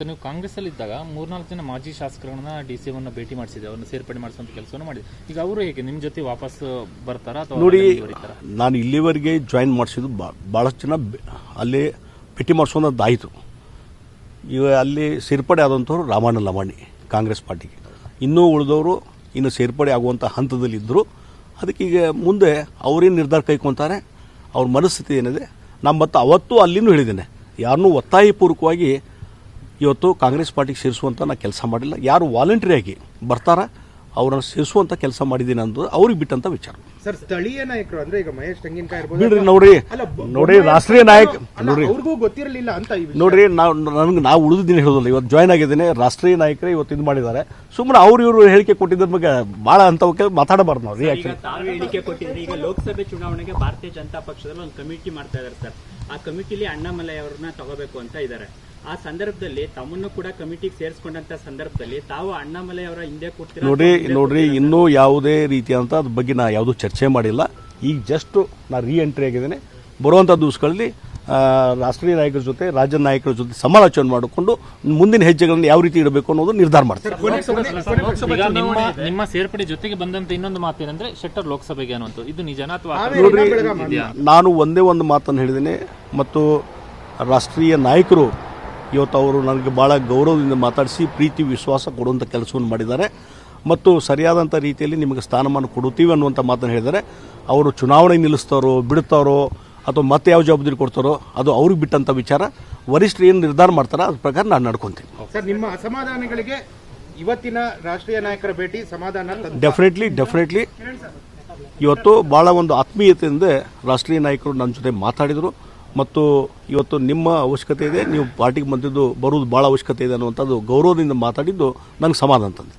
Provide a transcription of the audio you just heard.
ನೀವು ಕಾಂಗ್ರೆಸ್ಸಲ್ಲಿ ಇದ್ದಾಗ ಮೂರ್ನಾಲ್ಕು ಜನ ಮಾಜಿ ಶಾಸಕರನ್ನ ಡಿ ಸಿ ಅವನ್ನ ಭೇಟಿ ಮಾಡಿಸಿದೆ ಅವ್ರನ್ನ ಸೇರ್ಪಡೆ ಮಾಡಿಸುವಂತ ಕೆಲಸವನ್ನು ಮಾಡಿದೆ ಈಗ ಅವರು ಹೇಗೆ? ನಿಮ್ಮ ಜೊತೆ ವಾಪಸ್ ಬರ್ತಾರ ಅಥವಾ ನೋಡಿ ನಾನು ಇಲ್ಲಿವರೆಗೆ ಜಾಯಿನ್ ಮಾಡಿಸಿದ್ದು ಭಾಳಷ್ಟು ಜನ ಅಲ್ಲಿ ಭೇಟಿ ಮಾಡಿಸೋದಾಯಿತು ಈಗ ಅಲ್ಲಿ ಸೇರ್ಪಡೆ ಆದಂಥವ್ರು ರಾಮಣ್ಣ ಲಮಾಣಿ ಕಾಂಗ್ರೆಸ್ ಪಾರ್ಟಿಗೆ. ಇನ್ನೂ ಉಳಿದವರು ಇನ್ನು ಸೇರ್ಪಡೆ ಆಗುವಂಥ ಹಂತದಲ್ಲಿದ್ದರು ಅದಕ್ಕೆ ಈಗ ಮುಂದೆ ಅವರೇನು ನಿರ್ಧಾರ ಕೈಕೊಂತಾರೆ ಅವ್ರ ಮನಸ್ಥಿತಿ ಏನಿದೆ ನಾನು ಮತ್ತು ಅವತ್ತು ಅಲ್ಲಿನೂ ಹೇಳಿದ್ದೇನೆ. ಯಾರನ್ನೂ ಒತ್ತಾಯಪೂರ್ವಕವಾಗಿ ಇವತ್ತು ಕಾಂಗ್ರೆಸ್ ಪಾರ್ಟಿಗೆ ಸೇರಿಸುವಂಥ ನಾನು ಕೆಲಸ ಮಾಡಿಲ್ಲ. ಯಾರು ವಾಲಂಟ್ರಿಯಾಗಿ ಬರ್ತಾರ ಅವರನ್ನು ಸೇರಿಸುವಂಥ ಕೆಲಸ ಮಾಡಿದ್ದೀನಿ ಅನ್ನೋದು ಅವ್ರಿಗೆ ಬಿಟ್ಟಂತ ವಿಚಾರ. ಸರ್ ಸ್ಥಳೀಯ ನಾಯಕರು ಅಂದ್ರೆ ಈಗ ಮಹೇಶ್ ತೆಂಗಿನಕಾಯಿ ಇರ್ಬೋದು ಬಿಡ್ರಿ ನೋಡ್ರಿ. ನೋಡ್ರಿ ರಾಷ್ಟ್ರೀಯ ನಾಯಕ ನೋಡ್ರಿ. ಅವ್ರಿಗೂ ಗೊತ್ತಿರಲಿಲ್ಲ ಅಂತ. ನೋಡ್ರಿ ನಾವು ನನಗೆ ನಾವು ಉಳಿದ ದಿನ ಹೇಳೋದಿಲ್ಲ ಇವತ್ತು ಜಾಯ್ನ್ ಆಗಿದ್ದೀನಿ ರಾಷ್ಟ್ರೀಯ ನಾಯಕರೇ ಇವತ್ತು ಇದು ಮಾಡಿದ್ದಾರೆ. ಸುಮ್ಮನೆ ಅವ್ರು ಇವರು ಹೇಳಿಕೆ ಕೊಟ್ಟಿದ್ದ ಬಗ್ಗೆ ಭಾಳ ಅಂತವಕ್ಕೆ ಮಾತಾಡಬಾರ್ದು ನಾವು ಈಗ ರಿಯಾಕ್ಷನ್ ಹೇಳಿಕೆ ಕೊಟ್ಟಿದ್ರೆ ಈಗ ಲೋಕಸಭೆ ಚುನಾವಣೆಗೆ ಭಾರತೀಯ ಜನತಾ ಪಕ್ಷದಲ್ಲಿ ಒಂದು ಕಮಿಟಿ ಮಾಡ್ತಾ ಇದ್ದಾರೆ ಸರ್. ಆ ಕಮಿಟಿಲಿ ಅಣ್ಣಾಮಲೈ ಅವ್ರನ್ನ ತಗೋಬೇಕು ಅಂತ ಇದ್ದಾರೆ ಆ ಸಂದರ್ಭದಲ್ಲಿ ತಮ್ಮನ್ನು ಕೂಡ ಕಮಿಟಿಗೆ ಸೇರಿಸಿಕೊಂಡಂತ ಸಂದರ್ಭದಲ್ಲಿ ತಾವು ಅಣ್ಣಾಮಲೈ ಅವರ ಹಿಂದೆ ಕೊಡ್ತೀರಾ ನೋಡ್ರಿ ನೋಡ್ರಿ? ಇನ್ನೂ ಯಾವುದೇ ರೀತಿಯಂತ ಅದ್ರ ಬಗ್ಗೆ ನಾ ಯಾವುದೂ ಚರ್ಚೆ ಮಾಡಿಲ್ಲ ಈಗ ಜಸ್ಟ್ ನಾ ರೀ ಎಂಟ್ರಿ ಆಗಿದ್ದೇನೆ ಬರುವಂಥ ದಿವಸಗಳಲ್ಲಿ ರಾಷ್ಟ್ರೀಯ ನಾಯಕರ ಜೊತೆ ರಾಜ್ಯ ನಾಯಕರ ಜೊತೆ ಸಮಾಲೋಚನೆ ಮಾಡಿಕೊಂಡು ಮುಂದಿನ ಹೆಜ್ಜೆಗಳನ್ನು ಯಾವ ರೀತಿ ಇಡಬೇಕು ಅನ್ನೋದು ನಿರ್ಧಾರ ಮಾಡ್ತಾರೆ ನಿಮ್ಮ ನಿಮ್ಮ ಸೇರ್ಪಡೆ ಜೊತೆಗೆ ಬಂದಂತ ಇನ್ನೊಂದು ಮಾತೇನಂದ್ರೆ ಶೆಟ್ಟರ್ ಲೋಕಸಭೆಗೆ ಅನ್ನುವಂಥ ಇದು ನಿಜನಾ ಅಥವಾ? ನಾನು ಒಂದೇ ಒಂದು ಮಾತನ್ನು ಹೇಳಿದ್ದೀನಿ ಮತ್ತು ರಾಷ್ಟ್ರೀಯ ನಾಯಕರು ಇವತ್ತು ಅವರು ನನಗೆ ಭಾಳ ಗೌರವದಿಂದ ಮಾತಾಡಿಸಿ ಪ್ರೀತಿ ವಿಶ್ವಾಸ ಕೊಡುವಂಥ ಕೆಲಸವನ್ನು ಮಾಡಿದ್ದಾರೆ ಮತ್ತು ಸರಿಯಾದಂಥ ರೀತಿಯಲ್ಲಿ ನಿಮಗೆ ಸ್ಥಾನಮಾನ ಕೊಡುತ್ತೀವಿ ಅನ್ನುವಂಥ ಮಾತನ್ನು ಹೇಳಿದ್ದಾರೆ. ಅವರು ಚುನಾವಣೆ ನಿಲ್ಲಿಸ್ತಾರೋ ಬಿಡ್ತಾರೋ ಅಥವಾ ಮತ್ತೆ ಯಾವ ಜವಾಬ್ದಾರಿ ಕೊಡ್ತಾರೋ ಅದು ಅವ್ರಿಗೆ ಬಿಟ್ಟಂಥ ವಿಚಾರ. ವರಿಷ್ಠರು ಏನು ನಿರ್ಧಾರ ಮಾಡ್ತಾರೋ ಅದ್ರ ಪ್ರಕಾರ ನಾನು ನಡ್ಕೊತೀನಿ. ಸರ್ ನಿಮ್ಮ ಅಸಮಾಧಾನಗಳಿಗೆ ಇವತ್ತಿನ ರಾಷ್ಟ್ರೀಯ ನಾಯಕರ ಭೇಟಿ ಸಮಾಧಾನ. ಡೆಫಿನೆಟ್ಲಿ ಡೆಫಿನೆಟ್ಲಿ ಇವತ್ತು ಭಾಳ ಒಂದು ಆತ್ಮೀಯತೆಯಿಂದ ರಾಷ್ಟ್ರೀಯ ನಾಯಕರು ನನ್ನ ಜೊತೆ ಮಾತಾಡಿದರು. ಮತ್ತು ಇವತ್ತು ನಿಮ್ಮ ಅವಶ್ಯಕತೆ ಇದೆ ನೀವು ಪಾರ್ಟಿಗೆ ಬಂದಿದ್ದು ಬರೋದು ಭಾಳ ಅವಶ್ಯಕತೆ ಇದೆ ಅನ್ನುವಂಥದ್ದು ಗೌರವದಿಂದ ಮಾತಾಡಿದ್ದು ನನಗೆ ಸಮಾಧಾನ ತಂದಿದೆ.